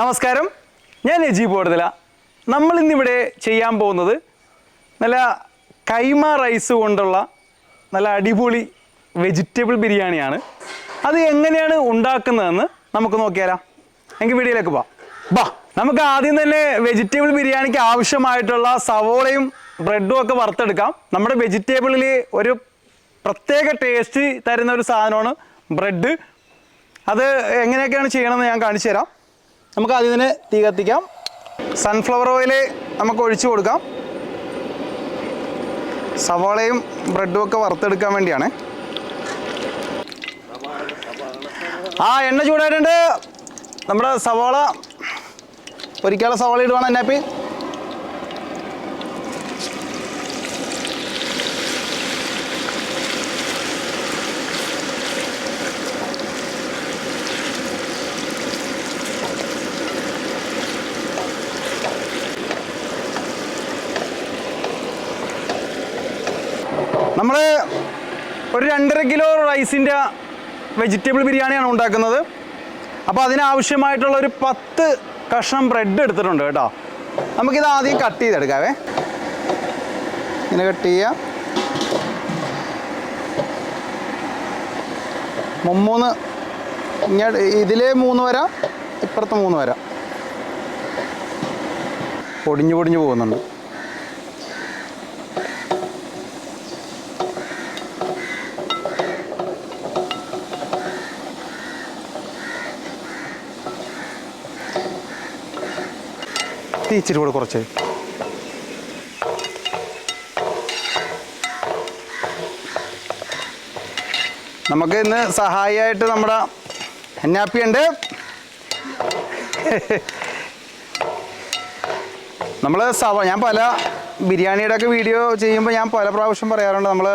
നമസ്കാരം. ഞാൻ നജീബ് ഓടുതല നമ്മൾ ഇന്നിവിടെ ചെയ്യാൻ പോകുന്നത് നല്ല കൈമ റൈസ് കൊണ്ടുള്ള നല്ല അടിപൊളി വെജിറ്റബിൾ ബിരിയാണിയാണ്. അത് എങ്ങനെയാണ് ഉണ്ടാക്കുന്നതെന്ന് നമുക്ക് നോക്കിയാലോ. എങ്കിൽ വീഡിയോയിലേക്ക് പോവാം. ബാ നമുക്ക് ആദ്യം തന്നെ വെജിറ്റബിൾ ബിരിയാണിക്ക് ആവശ്യമായിട്ടുള്ള സവോളയും ബ്രെഡും ഒക്കെ വറുത്തെടുക്കാം. നമ്മുടെ വെജിറ്റബിളിൽ ഒരു പ്രത്യേക ടേസ്റ്റ് തരുന്ന ഒരു സാധനമാണ് ബ്രെഡ്. അത് എങ്ങനെയൊക്കെയാണ് ചെയ്യണമെന്ന് ഞാൻ കാണിച്ചു തരാം നമുക്ക് ആദ്യം തന്നെ തീ കത്തിക്കാം. സൺഫ്ലവർ ഓയിൽ നമുക്ക് ഒഴിച്ചു കൊടുക്കാം. സവാളയും ബ്രെഡും ഒക്കെ വറുത്തെടുക്കാൻ വേണ്ടിയാണ്. ആ എണ്ണ ചൂടായിട്ടുണ്ട്. നമ്മുടെ സവാള ഒരിക്കലും സവാള ഇടുവാണ് എന്നാപ്പി? നമ്മൾ ഒരു രണ്ടര കിലോ റൈസിന്റെ വെജിറ്റബിൾ ബിരിയാണിയാണ് ഉണ്ടാക്കുന്നത്. അപ്പോൾ അതിനാവശ്യമായിട്ടുള്ള ഒരു പത്ത് കഷ്ണം ബ്രെഡ് എടുത്തിട്ടുണ്ട് കേട്ടോ. നമുക്കിത് ആദ്യം കട്ട് ചെയ്തെടുക്കാവേ. ഇങ്ങനെ കട്ട് ചെയ്യാം മുമ്മൂന്ന്. ഇങ്ങോട്ട് ഇതിലെ മൂന്ന് വര ഇപ്പുറത്ത് മൂന്ന് വര. പൊടിഞ്ഞു പൊടിഞ്ഞു പോകുന്നുണ്ട്. തീ ഇച്ചിരി കൂടെ കുറച്ച്. നമുക്ക് ഇന്ന് സഹായിയായിട്ട് നമ്മുടെ എന്നാപ്പി ഉണ്ട്. നമ്മൾ സവ ഞാൻ പല ബിരിയാണിയുടെ ഒക്കെ വീഡിയോ ചെയ്യുമ്പോൾ ഞാൻ പല പ്രാവശ്യം പറയാറുണ്ട്. നമ്മൾ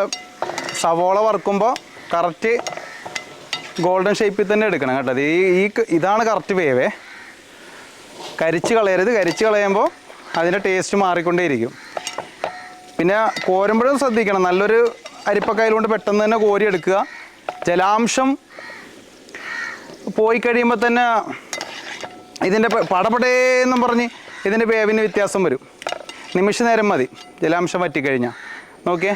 സവോള വറുക്കുമ്പോൾ കറക്റ്റ് ഗോൾഡൻ ഷേപ്പിൽ തന്നെ എടുക്കണം കേട്ടോ. ഈ ഇതാണ് കറക്റ്റ് വേവേ. കരിച്ച് കളയരുത്. കരിച്ച് കളയുമ്പോൾ അതിന്റെ ടേസ്റ്റ് മാറിക്കൊണ്ടേയിരിക്കും. പിന്നെ കോരുമ്പോഴും ശ്രദ്ധിക്കണം. നല്ലൊരു അരിപ്പക്കയിൽ കൊണ്ട് പെട്ടെന്ന് തന്നെ കോരി എടുക്കുക. ജലാംശം പോയി കഴിയുമ്പോൾ തന്നെ ഇതിന്റെ പടപടേന്നും പറഞ്ഞ് ഇതിന്റെ വേവിന് വ്യത്യാസം വരും. നിമിഷ നേരം മതി. ജലാംശം വറ്റിക്കഴിഞ്ഞാൽ നോക്കിയേ.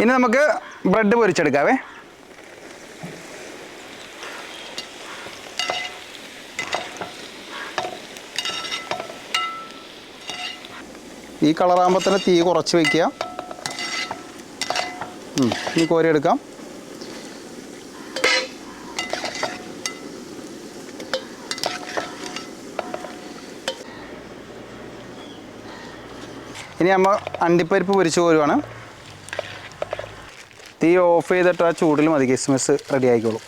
ഇനി നമുക്ക് ബ്രെഡ് പൊരിച്ചെടുക്കാവേ. ഈ കളറാകുമ്പോൾ തന്നെ തീ കുറച്ച് വയ്ക്കുക കോരി എടുക്കാം. ഇനി നമ്മൾ അണ്ടിപ്പരിപ്പ് പൊരിച്ച് കോരുവാണ്. തീ ഓഫ് ചെയ്തിട്ട് ആ ചൂടിൽ മതി കിസ്മിസ് റെഡി ആയിക്കോളൂ.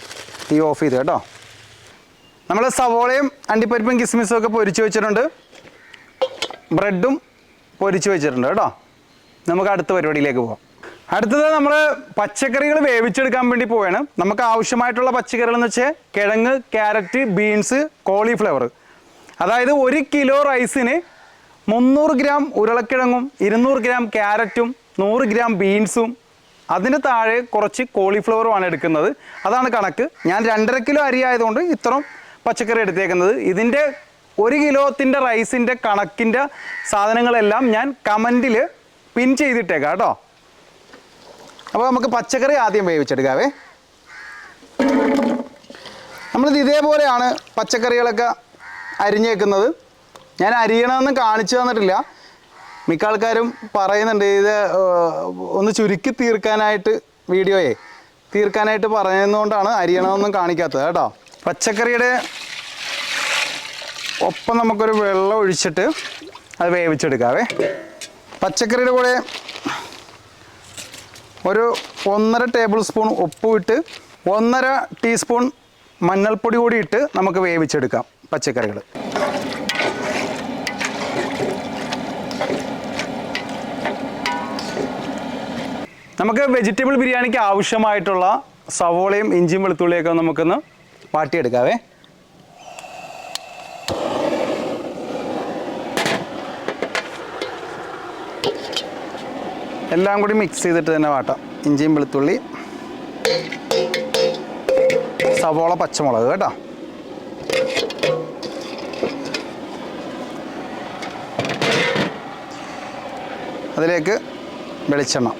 തീ ഓഫ് ചെയ്ത് കേട്ടോ. നമ്മൾ സവോളയും അണ്ടിപ്പരിപ്പും കിസ്മിസും ഒക്കെ പൊരിച്ച് വെച്ചിട്ടുണ്ട്. ബ്രെഡും പൊരിച്ച് വെച്ചിട്ടുണ്ട് കേട്ടോ. നമുക്ക് അടുത്ത പരിപാടിയിലേക്ക് പോകാം അടുത്തത് നമ്മൾ പച്ചക്കറികൾ വേവിച്ചെടുക്കാൻ വേണ്ടി പോവുകയാണ് നമുക്ക് ആവശ്യമായിട്ടുള്ള പച്ചക്കറികൾ എന്ന് വെച്ചാൽ കിഴങ്ങ് ക്യാരറ്റ് ബീൻസ് കോളിഫ്ലവർ. അതായത് ഒരു കിലോ റൈസിന് മുന്നൂറ് ഗ്രാം ഉരുളക്കിഴങ്ങും ഇരുന്നൂറ് ഗ്രാം ക്യാരറ്റും നൂറ് ഗ്രാം ബീൻസും അതിന് താഴെ കുറച്ച് കോളിഫ്ലവറുമാണ് എടുക്കുന്നത്. അതാണ് കണക്ക്. ഞാൻ രണ്ടര കിലോ അരി ആയതുകൊണ്ട് ഇത്രയും പച്ചക്കറി എടുത്തേക്കുന്നത്. ഇതിന്റെ ഒരു കിലോത്തിന്റെ റൈസിന്റെ കണക്കിന്റെ സാധനങ്ങളെല്ലാം ഞാൻ കമന്റിൽ പിൻ ചെയ്തിട്ടേക്കാം കേട്ടോ. അപ്പോൾ നമുക്ക് പച്ചക്കറി ആദ്യം വേവിച്ചെടുക്കാവേ. നമ്മളിത് ഇതേപോലെയാണ് പച്ചക്കറികളൊക്കെ അരിഞ്ഞേക്കുന്നത്. ഞാൻ അരിയണമെന്ന് കാണിച്ചു തന്നിട്ടില്ല. മിക്ക ആൾക്കാരും പറയുന്നുണ്ട് ഇത് ഒന്ന് ചുരുക്കി തീർക്കാനായിട്ട് വീഡിയോയെ തീർക്കാനായിട്ട് പറയുന്നതുകൊണ്ടാണ് അരിയണമെന്നും കാണിക്കാത്തത് കേട്ടോ. പച്ചക്കറിയുടെ ഒപ്പം നമുക്കൊരു വെള്ളം ഒഴിച്ചിട്ട് അത് വേവിച്ചെടുക്കാവേ. പച്ചക്കറിയുടെ കൂടെ ഒരു ഒന്നര ടേബിൾ സ്പൂൺ ഉപ്പ് ഇട്ട് ഒന്നര ടീസ്പൂൺ മഞ്ഞൾപ്പൊടി കൂടി ഇട്ട് നമുക്ക് വേവിച്ചെടുക്കാം പച്ചക്കറികൾ നമുക്ക് വെജിറ്റബിൾ ബിരിയാണിക്ക് ആവശ്യമായിട്ടുള്ള സവോളയും ഇഞ്ചിയും വെളുത്തുള്ളിയൊക്കെ നമുക്കൊന്ന് വാട്ടിയെടുക്കാവേ. എല്ലാം കൂടി മിക്സ് ചെയ്തിട്ട് തന്നെ വാട്ടാം. ഇഞ്ചിയും വെളുത്തുള്ളി സവോള പച്ചമുളക് കേട്ടോ. അതിലേക്ക് വെളിച്ചെണ്ണ.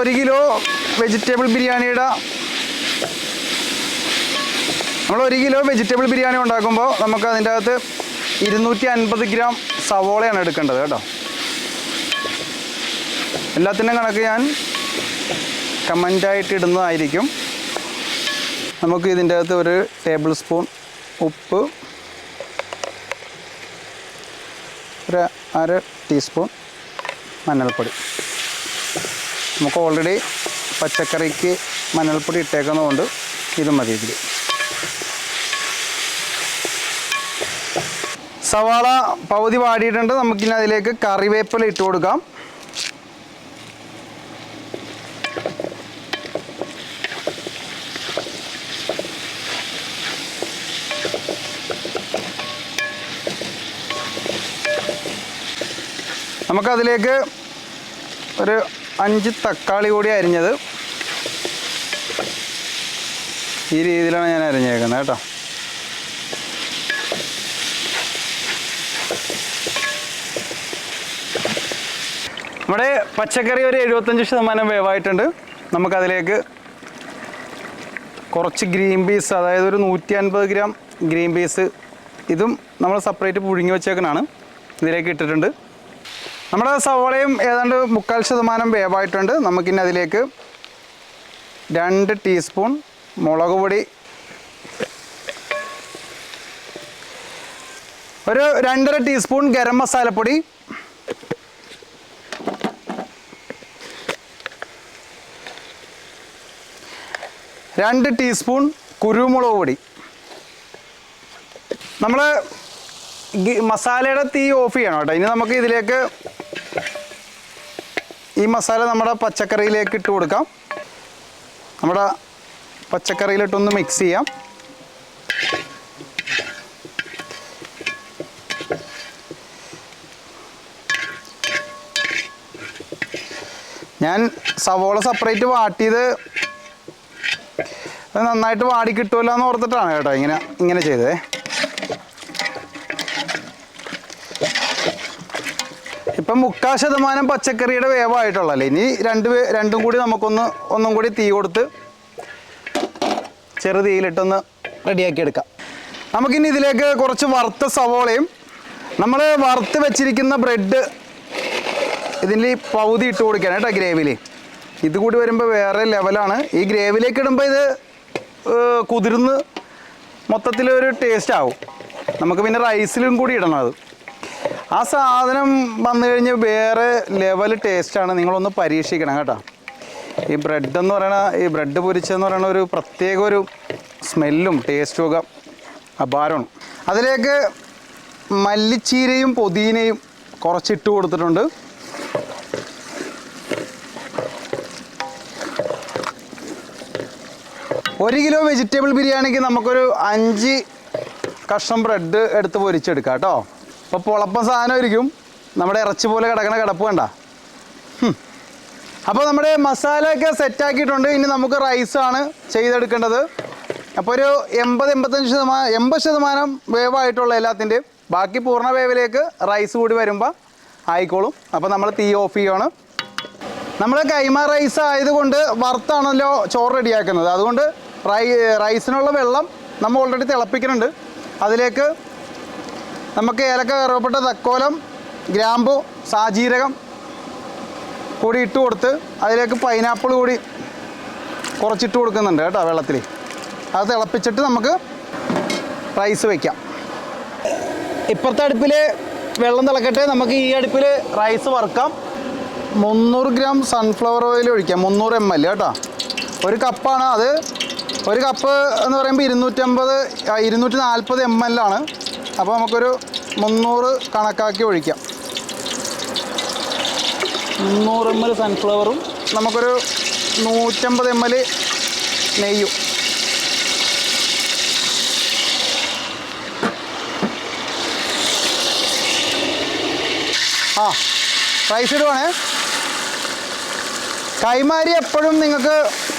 ഒരു കിലോ വെജിറ്റബിൾ ബിരിയാണിയുടെ നമ്മൾ ഒരു കിലോ വെജിറ്റബിൾ ബിരിയാണി ഉണ്ടാക്കുമ്പോൾ നമുക്ക് അതിന്റെ അകത്ത് ഇരുന്നൂറ്റി അൻപത് ഗ്രാം സവോളയാണ് എടുക്കേണ്ടത് കേട്ടോ. എല്ലാത്തിന്റെ കണക്ക് ഞാൻ കമന്റായിട്ട് ഇടുന്നതായിരിക്കും. നമുക്ക് ഇതിന്റെ അകത്ത് ഒരു ടേബിൾ സ്പൂൺ ഉപ്പ് ഒരു അര ടീസ്പൂൺ മഞ്ഞൾപ്പൊടി. നമുക്ക് ഓൾറെഡി പച്ചക്കറിക്ക് മഞ്ഞൾപ്പൊടി ഇട്ടേക്കുന്നതുകൊണ്ട് ഇത് മതി ഇതിൽ സവാള പകുതി വാടിയിട്ടുണ്ട്. നമുക്കിനി അതിലേക്ക് കറിവേപ്പില ഇട്ട് കൊടുക്കാം. നമുക്കതിലേക്ക് ഒരു അഞ്ച് തക്കാളി കൂടി അരിഞ്ഞത് ഈ രീതിയിലാണ് ഞാൻ അരിഞ്ഞേക്കുന്നത് കേട്ടോ. നമ്മുടെ പച്ചക്കറി ഒരു എഴുപത്തഞ്ച് ശതമാനം വേവായിട്ടുണ്ട്. നമുക്കതിലേക്ക് കുറച്ച് ഗ്രീൻ പീസ് അതായത് ഒരു നൂറ്റി അൻപത് ഗ്രാം ഗ്രീൻ പീസ് ഇതും നമ്മൾ സെപ്പറേറ്റ് പുഴുങ്ങി വെച്ചേക്കണാണ് ഇതിലേക്ക് ഇട്ടിട്ടുണ്ട്. നമ്മുടെ സവോളയും ഏതാണ്ട് മുക്കാൽ ശതമാനം വേവായിട്ടുണ്ട്. നമുക്കിനി അതിലേക്ക് രണ്ട് ടീസ്പൂൺ മുളക് പൊടി. ഒരു രണ്ടര ടീസ്പൂൺ ഗരം മസാലപ്പൊടി. രണ്ട് ടീസ്പൂൺ കുരുമുളക് പൊടി. നമ്മൾ മസാലയുടെ തീ ഓഫ് ചെയ്യണം കേട്ടോ. ഇനി നമുക്ക് ഇതിലേക്ക് ഈ മസാല നമ്മുടെ പച്ചക്കറിയിലേക്ക് ഇട്ട് കൊടുക്കാം. നമ്മുടെ പച്ചക്കറിയിലിട്ടൊന്ന് മിക്സ് ചെയ്യാം. ഞാൻ സവോള സെപ്പറേറ്റ് വാട്ടിയത് നന്നായിട്ട് വാടി കിട്ടുമല്ലോ എന്ന് ഓർത്തിട്ടാണ് കേട്ടോ ഇങ്ങനെ ഇങ്ങനെ ചെയ്തത്. ഇപ്പം മുക്കാൽ ശതമാനം പച്ചക്കറിയുടെ വേവായിട്ടുള്ളല്ലേ ഇനി രണ്ട് രണ്ടും കൂടി നമുക്കൊന്ന് ഒന്നും കൂടി തീ കൊടുത്ത് ചെറു തീയിലിട്ടൊന്ന് റെഡിയാക്കി എടുക്കാം നമുക്കിനി ഇതിലേക്ക് കുറച്ച് വറുത്ത സവോളയും നമ്മൾ വറുത്ത് വെച്ചിരിക്കുന്ന ബ്രെഡ് ഇതിൽ പകുതി ഇട്ട് കൊടുക്കണം കേട്ടോ ഗ്രേവിയിൽ ഇത് കൂടി വരുമ്പോൾ വേറെ ലെവലാണ്. ഈ ഗ്രേവിലേക്ക് ഇടുമ്പോൾ ഇത് കുതിർന്ന് മൊത്തത്തിലൊരു ടേസ്റ്റ് ആവും. നമുക്ക് പിന്നെ റൈസിലും കൂടി ഇടണം അത്. ആ സാധനം വന്നു കഴിഞ്ഞ് വേറെ ലെവൽ ടേസ്റ്റാണ് നിങ്ങളൊന്ന് പരീക്ഷിക്കണം കേട്ടോ. ഈ ബ്രെഡ് എന്ന് പറയണ ഈ ബ്രെഡ് പൊരിച്ചെന്ന് പറയണ ഒരു പ്രത്യേക ഒരു സ്മെല്ലും ടേസ്റ്റും ഒക്കെ അപാരമാണ്. അതിലേക്ക് മല്ലിച്ചീരയും പുതിനയും കുറച്ചിട്ട് കൊടുത്തിട്ടുണ്ട്. ഒരു കിലോ വെജിറ്റബിൾ ബിരിയാണിക്ക് നമുക്കൊരു അഞ്ച് കഷ്ണം ബ്രെഡ് എടുത്ത് പൊരിച്ചെടുക്കാം കേട്ടോ. അപ്പോൾ പൊളപ്പം സാധനമായിരിക്കും. നമ്മുടെ ഇറച്ചി പോലെ കിടക്കണ കിടപ്പ് വേണ്ട അപ്പോൾ നമ്മുടെ മസാലയൊക്കെ സെറ്റാക്കിയിട്ടുണ്ട് ഇനി നമുക്ക് റൈസാണ് ചെയ്തെടുക്കേണ്ടത്. അപ്പോൾ ഒരു എൺപത് എൺപത്തഞ്ച് ശതമാനം എൺപത് ശതമാനം വേവായിട്ടുള്ള എല്ലാത്തിന്റെയും ബാക്കി പൂർണ വേവിലേക്ക് റൈസ് കൂടി വരുമ്പോൾ ആയിക്കോളും. അപ്പോൾ നമ്മൾ തീ ഓഫ് ചെയ്യുകയാണ് നമ്മൾ കൈമ റൈസ് ആയതുകൊണ്ട് വറുത്താണല്ലോ ചോറ് റെഡിയാക്കുന്നത് അതുകൊണ്ട് റൈ റൈസിനുള്ള വെള്ളം നമ്മൾ ഓൾറെഡി തിളപ്പിക്കുന്നുണ്ട്. അതിലേക്ക് നമുക്ക് ഏലക്ക കറുവപ്പെട്ട തക്കോലം ഗ്രാമ്പു സാജീരകം കൂടി ഇട്ട് കൊടുത്ത് അതിലേക്ക് പൈനാപ്പിൾ കൂടി കുറച്ചിട്ട് കൊടുക്കുന്നുണ്ട് കേട്ടോ വെള്ളത്തിൽ. അത് തിളപ്പിച്ചിട്ട് നമുക്ക് റൈസ് വയ്ക്കാം ഇപ്പുറത്തെ അടുപ്പിൽ വെള്ളം തിളക്കട്ടെ നമുക്ക് ഈ അടുപ്പിൽ റൈസ് വറുക്കാം. മുന്നൂറ് ഗ്രാം സൺഫ്ലവർ ഓയിൽ ഒഴിക്കാം മുന്നൂറ് എം എൽ കേട്ടോ. ഒരു കപ്പാണ് അത്. ഒരു കപ്പ് എന്ന് പറയുമ്പോൾ ഇരുന്നൂറ്റമ്പത് ഇരുന്നൂറ്റി നാൽപ്പത് എം എൽ ആണ്. അപ്പോൾ നമുക്കൊരു മുന്നൂറ് കണക്കാക്കി ഒഴിക്കാം. മുന്നൂറ് എം എൽ സൺഫ്ലവറും നമുക്കൊരു നൂറ്റമ്പത് എം എൽ നെയ്യും. ആ റൈസ് ഇടുവാണേ. കൈമാരി എപ്പോഴും നിങ്ങൾക്ക്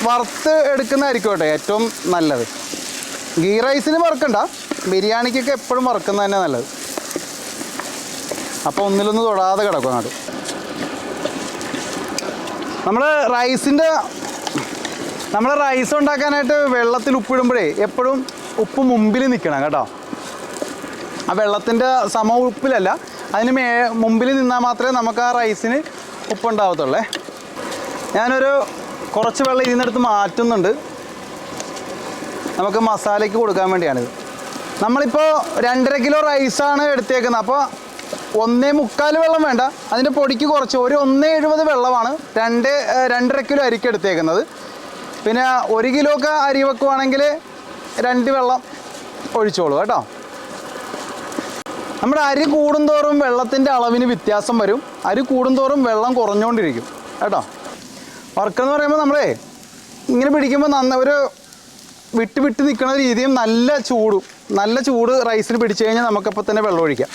വറുത്ത് എടുക്കുന്നതായിരിക്കും കേട്ടോ ഏറ്റവും നല്ലത്. ഗീ റൈസിന് വറുക്കണ്ട. ബിരിയാണിക്കൊക്കെ എപ്പോഴും വറുക്കുന്നത് തന്നെ നല്ലത്. അപ്പോൾ ഒന്നിലൊന്ന് തൊടാതെ കിടക്കും അങ്ങോട്ട്. നമ്മൾ റൈസിന്റെ നമ്മൾ റൈസ് ഉണ്ടാക്കാനായിട്ട് വെള്ളത്തിൽ ഉപ്പിടുമ്പോഴേ എപ്പോഴും ഉപ്പ് മുമ്പിൽ നിൽക്കണം കേട്ടോ. ആ വെള്ളത്തിന്റെ സമ ഉപ്പിലല്ല അതിന് മേ മുമ്പിൽ നിന്നാൽ മാത്രമേ നമുക്ക് ആ റൈസിന് ഉപ്പുണ്ടാവത്തുള്ളേ. ഞാനൊരു കുറച്ച് വെള്ളം ഇതിനടുത്ത് മാറ്റുന്നുണ്ട്. നമുക്ക് മസാലയ്ക്ക് കൊടുക്കാൻ വേണ്ടിയാണിത്. നമ്മളിപ്പോൾ രണ്ടര കിലോ റൈസാണ് എടുത്തേക്കുന്നത്. അപ്പോൾ ഒന്നേ മുക്കാൽ വെള്ളം വേണ്ട. അതിന്റെ പൊടിക്ക് കുറച്ച്. ഒരു ഒന്നേ എഴുപത് വെള്ളമാണ് രണ്ട് രണ്ടര കിലോ അരിക്ക് എടുത്തേക്കുന്നത്. പിന്നെ ഒരു കിലോ ഒക്കെ അരി വെക്കുവാണെങ്കിൽ രണ്ട് വെള്ളം ഒഴിച്ചോളൂ കേട്ടോ. നമ്മുടെ അരി കൂടുന്തോറും വെള്ളത്തിന്റെ അളവിന് വ്യത്യാസം വരും. അരി കൂടുന്തോറും വെള്ളം കുറഞ്ഞുകൊണ്ടിരിക്കും കേട്ടോ. വർക്കെന്ന് പറയുമ്പോൾ നമ്മളേ ഇങ്ങനെ പിടിക്കുമ്പോൾ നന്ന ഒരു വിട്ട് വിട്ട് നിൽക്കുന്ന രീതിയും നല്ല ചൂടും. നല്ല ചൂട് റൈസിന് പിടിച്ചു കഴിഞ്ഞാൽ നമുക്കപ്പോൾ തന്നെ വെള്ളം ഒഴിക്കാം.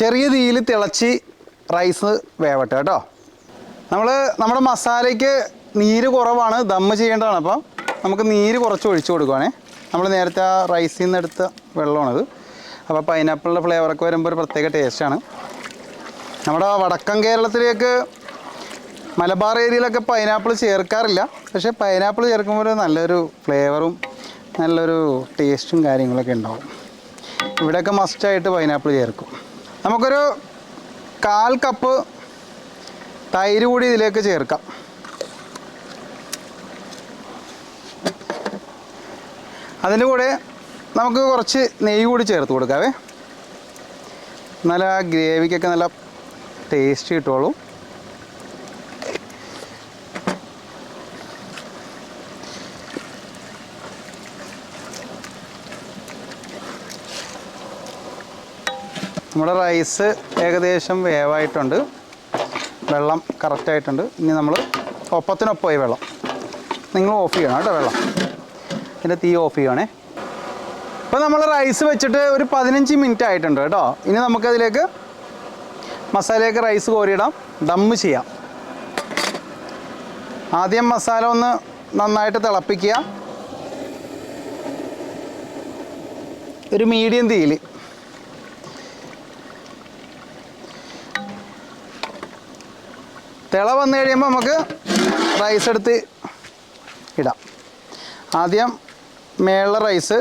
ചെറിയ തീയിൽ തിളച്ച് റൈസ് വേവട്ടെ കേട്ടോ. നമ്മൾ നമ്മുടെ മസാലയ്ക്ക് നീര് കുറവാണ് ദമ്മ് ചെയ്യേണ്ടതാണ്. അപ്പം നമുക്ക് നീര് കുറച്ച് ഒഴിച്ചു കൊടുക്കുവാണേ. നമ്മൾ നേരത്തെ ആ റൈസിൽ നിന്ന് എടുത്ത വെള്ളമാണത്. അപ്പോൾ പൈനാപ്പിളിന്റെ ഫ്ലേവറൊക്കെ വരുമ്പോൾ ഒരു പ്രത്യേക ടേസ്റ്റാണ് നമ്മുടെ വടക്കൻ കേരളത്തിലേക്ക് മലബാർ ഏരിയയിലൊക്കെ പൈനാപ്പിൾ ചേർക്കാറില്ല. പക്ഷേ പൈനാപ്പിൾ ചേർക്കുമ്പോൾ നല്ലൊരു ഫ്ലേവറും നല്ലൊരു ടേസ്റ്റും കാര്യങ്ങളൊക്കെ ഉണ്ടാവും. ഇവിടെയൊക്കെ മസ്റ്റായിട്ട് പൈനാപ്പിൾ ചേർക്കും. നമുക്കൊരു കാൽ കപ്പ് തൈര് കൂടി ഇതിലേക്ക് ചേർക്കാം. അതിന്റെ കൂടെ നമുക്ക് കുറച്ച് നെയ്യ് കൂടി ചേർത്ത് കൊടുക്കാവേ. നല്ല ഗ്രേവിക്കൊക്കെ നല്ല ടേസ്റ്റ് കിട്ടുള്ളൂ. നമ്മുടെ റൈസ് ഏകദേശം വേവായിട്ടുണ്ട്. വെള്ളം കറക്റ്റായിട്ടുണ്ട് ഇനി നമ്മൾ ഒപ്പത്തിനൊപ്പമായി വെള്ളം. നിങ്ങൾ ഓഫ് ചെയ്യണം കേട്ടോ വെള്ളം. ഇതിന്റെ തീ ഓഫ് ചെയ്യണേ ഇപ്പോൾ നമ്മൾ റൈസ് വെച്ചിട്ട് ഒരു പതിനഞ്ച് മിനിറ്റ് ആയിട്ടുണ്ട് കേട്ടോ. ഇനി നമുക്കതിലേക്ക് മസാലയൊക്കെ റൈസ് കോരിയിടാം. ദമ്മ് ചെയ്യാം. ആദ്യം മസാല ഒന്ന് നന്നായിട്ട് തിളപ്പിക്കുക. ഒരു മീഡിയം തീയിൽ. തിള വന്നു കഴിയുമ്പോൾ നമുക്ക് റൈസ് എടുത്ത് ഇടാം. ആദ്യം മേളിലെ റൈസ്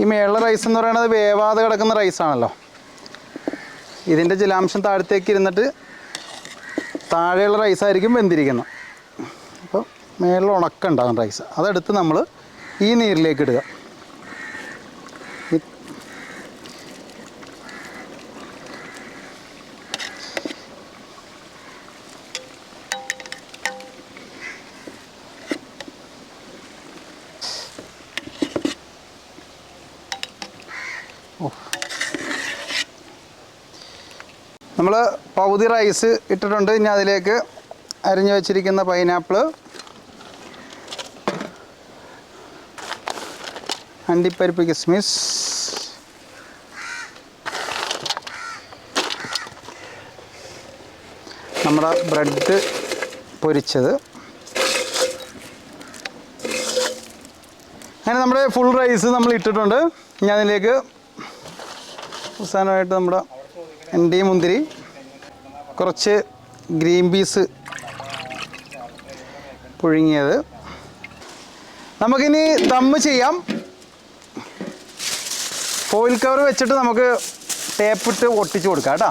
ഈ മേളിലെ റൈസ് എന്ന് പറയുന്നത് വേവാതെ കിടക്കുന്ന റൈസാണല്ലോ ഇതിന്റെ ജലാംശം താഴത്തേക്ക് ഇരുന്നിട്ട് താഴെയുള്ള റൈസായിരിക്കും വെന്തിരിക്കുന്നത്. അപ്പോൾ മേളിൽ ഉണക്കുണ്ടാകും റൈസ് അതെടുത്ത് നമ്മൾ ഈ നീരിലേക്ക് ഇടുക. നമ്മൾ പകുതി റൈസ് ഇട്ടിട്ടുണ്ട്. ഇനി അതിലേക്ക് അരിഞ്ഞു വെച്ചിരിക്കുന്ന പൈനാപ്പിൾ അണ്ടിപ്പരിപ്പ് കിസ്മിസ് നമ്മുടെ ബ്രെഡ് പൊരിച്ചത്. അങ്ങനെ നമ്മുടെ ഫുൾ റൈസ് നമ്മൾ ഇട്ടിട്ടുണ്ട്. ഇനി അതിലേക്ക് അവസാനമായിട്ട് നമ്മുടെ അണ്ടി മുന്തിരി? കുറച്ച് ഗ്രീൻ പീസ് പുഴുങ്ങിയത്. നമുക്കിനി ദമ്മ് ചെയ്യാം. ഫോയിൽ കവർ വെച്ചിട്ട് നമുക്ക് ടേപ്പിട്ട് ഒട്ടിച്ച് കൊടുക്കാം കേട്ടോ.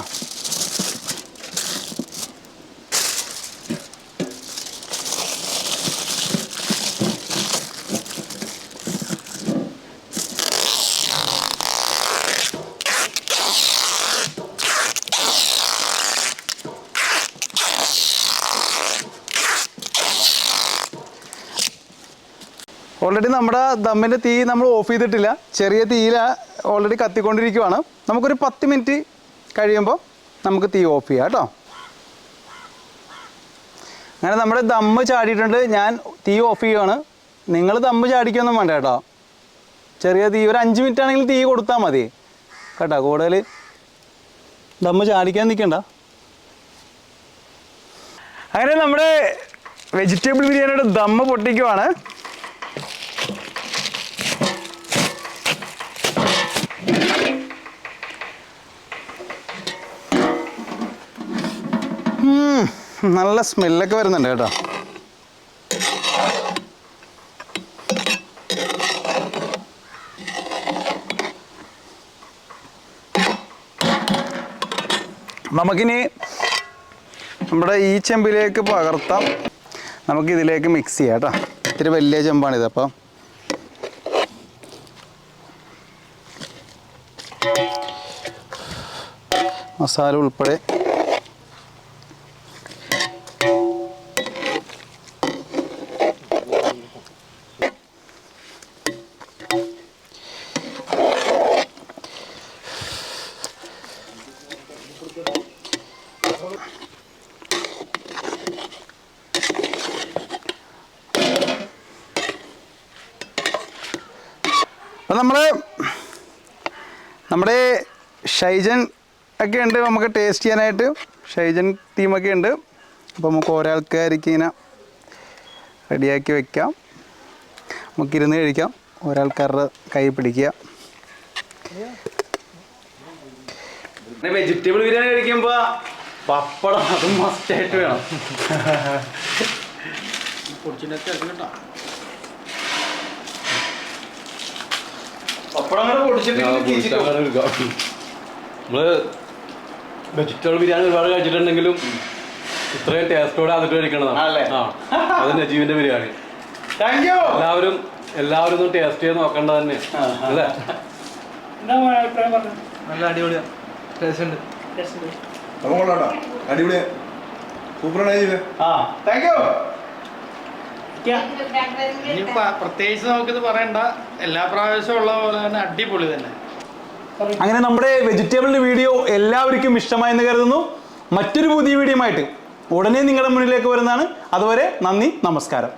ഓൾറെഡി നമ്മുടെ ദമ്മിന്റെ തീ നമ്മൾ ഓഫ് ചെയ്തിട്ടില്ല. ചെറിയ തീയില ഓൾറെഡി കത്തിക്കൊണ്ടിരിക്കുവാണ്. നമുക്കൊരു പത്ത് മിനിറ്റ് കഴിയുമ്പോൾ നമുക്ക് തീ ഓഫ് ചെയ്യാം കേട്ടോ. അങ്ങനെ നമ്മുടെ ദമ്മ് ചാടിയിട്ടുണ്ട്. ഞാൻ തീ ഓഫ് ചെയ്യുവാണ്. നിങ്ങൾ ദമ്മ് ചാടിക്കൊന്നും വേണ്ട കേട്ടോ. ചെറിയ തീ ഒരു അഞ്ച് മിനിറ്റ് ആണെങ്കിൽ തീ കൊടുത്താൽ മതി. കേട്ടോ കൂടുതൽ ദമ്മ് ചാടിക്കാൻ നിൽക്കണ്ട അങ്ങനെ നമ്മുടെ വെജിറ്റബിൾ ബിരിയാണിയുടെ ദമ്മ് പൊട്ടിക്കുവാണ്. നല്ല സ്മെല്ലൊക്കെ വരുന്നുണ്ട് കേട്ടോ. നമുക്കിനി നമ്മുടെ ഈ ചെമ്പിലേക്ക് പകർത്താം. നമുക്കിതിലേക്ക് മിക്സ് ചെയ്യാം കേട്ടോ. ഇത്തിരി വലിയ ചെമ്പാണിത് അപ്പം. മസാല ഉൾപ്പെടെ. ഷൈജൻ ഒക്കെ ഉണ്ട് നമുക്ക് ടേസ്റ്റ് ചെയ്യാനായിട്ട്. ഷൈജൻ ടീമൊക്കെ ഉണ്ട്. അപ്പോൾ നമുക്ക് ഒരാൾക്കാർക്ക് ഇങ്ങനെ റെഡിയാക്കി വെക്കാം. നമുക്കിരുന്ന് കഴിക്കാം. ഒരാൾക്കാരുടെ കൈ പിടിക്കുക. വെജിറ്റബിൾ ബിരിയാണി കഴിക്കുമ്പോൾ പപ്പടം അതും മസ്റ്റായിട്ട് വേണം. പപ്പടം കൂടെ പൊടിച്ചിട്ട് നമ്മൾ വെജിറ്റബിൾ ബിരിയാണി ഒരുപാട് കഴിച്ചിട്ടുണ്ടെങ്കിലും ഇത്രയും ടേസ്റ്റോടെ അതിട്ട് കഴിക്കണതാണ്? ആ. അത് നജീവിന്റെ ബിരിയാണി. താങ്ക് യു എല്ലാവരും എല്ലാവരും ഒന്ന് ടേസ്റ്റ് ചെയ്ത് നോക്കേണ്ടത് തന്നെ. അല്ലേ? നല്ല അടിപൊളിയാ. ടേസ്റ്റ് ഉണ്ട്. അടിപൊളിയാ. സൂപ്പറാണ് ആ. താങ്ക് യു പ്രത്യേകിച്ച് നമുക്കിത് പറയണ്ട. എല്ലാ പ്രാവശ്യവും ഉള്ള പോലെ തന്നെ അടിപൊളി തന്നെ. അങ്ങനെ നമ്മുടെ വെജിറ്റബിളിന്റെ വീഡിയോ എല്ലാവർക്കും ഇഷ്ടമായെന്ന് കരുതുന്നു. മറ്റൊരു പുതിയ വീഡിയോ ആയിട്ട് ഉടനെ നിങ്ങളുടെ മുന്നിലേക്ക് വരുന്നതാണ്. അതുവരെ നന്ദി നമസ്കാരം.